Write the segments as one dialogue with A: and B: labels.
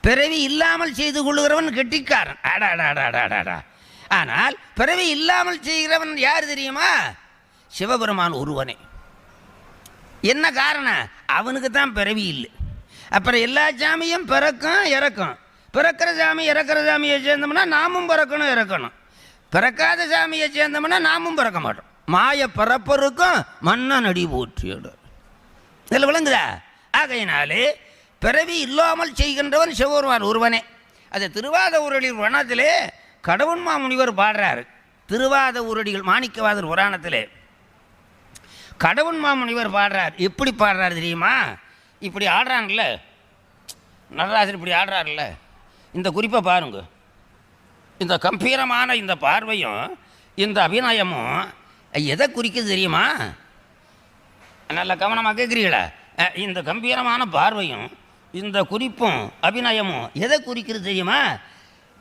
A: பிறவி இல்லாமல் செய்து கொள்கிறவன் கெட்டிக்காரன். அடாடாடாடாடாடா ஆனால் பிறவி இல்லாமல் செய்கிறவன் யார் தெரியுமா? சிவபெருமான் ஒருவனே. என்ன காரணம்? அவனுக்கு தான் பிறவி இல்லை. அப்புறம் எல்லா சாமியும் பிறக்கும் இறக்கும். பிறக்கிற சாமி இறக்கிற சாமியை சேர்ந்தோம்னா நாமும் பிறக்கணும் இறக்கணும். பிறக்காத சாமியை சேர்ந்தோம்னா நாமும் பிறக்க மாட்டோம். மாய பிறப்பருக்கும் மன்னன் அடி போற்றியடு இதில் விளங்குதா? ஆகையினாலே பிறவி இல்லாமல் செய்கின்றவன் சிவபெருமான் ஒருவனே. அது திருவாத ஊரடிகள் வனத்திலே கடவுன்மா முனிவர் பாடுறாரு. திருவாத ஊரடிகள் மாணிக்கவாதர் புராணத்திலே. கடவுன் மாமுனிவர் பாடுறார். எப்படி பாடுறார் தெரியுமா? இப்படி ஆடுறான்ல நடராஜர் இப்படி ஆடுறாருல்ல. இந்த குறிப்பை பாருங்க. இந்த கம்பீரமான இந்த பார்வையும் இந்த அபிநயமும் எதை குறிக்குது தெரியுமா? நல்ல கவனமாக கேட்குறீங்களா இந்த கம்பீரமான பார்வையும் இந்த குறிப்பும் அபிநயமும் எதை குறிக்கிறது தெரியுமா?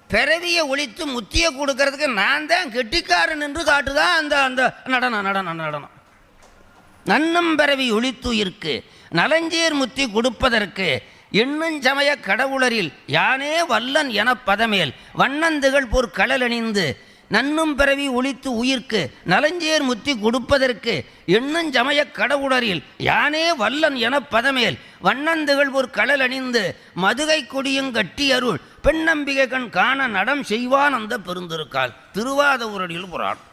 A: பிறவியை ஒழித்து முத்தியை கொடுக்கறதுக்கு நான் தான் கெட்டிக்காரன் என்று காட்டுதான் அந்த அந்த நடனம் நடனம் நடனம். நன்னும் பிறவி ஒழித்தும் இருக்கு நலஞ்சீர் முத்தி கொடுப்பதற்கு எண்ணும் சமய கடவுளரில் யானே வல்லன் எனப் பதமேல் வண்ணந்துகள் போர் கடலணிந்து நன்னும் பிறவி ஒளித்து உயிர்க்கு நலஞ்சேர் முத்தி கொடுப்பதற்கு எண்ணுஞ்சமய கடவுளரில் யானே வல்லன் எனப் பதமேல் வண்ணந்துகள் ஒரு கடல் அணிந்து மதுகை கொடியும் கட்டி அருள் பெண்ணம்பிகை கண் காண நடம் செய்வான் அந்த பெருந்திருக்கால். திருவாத ஊரடியில் புராணம்.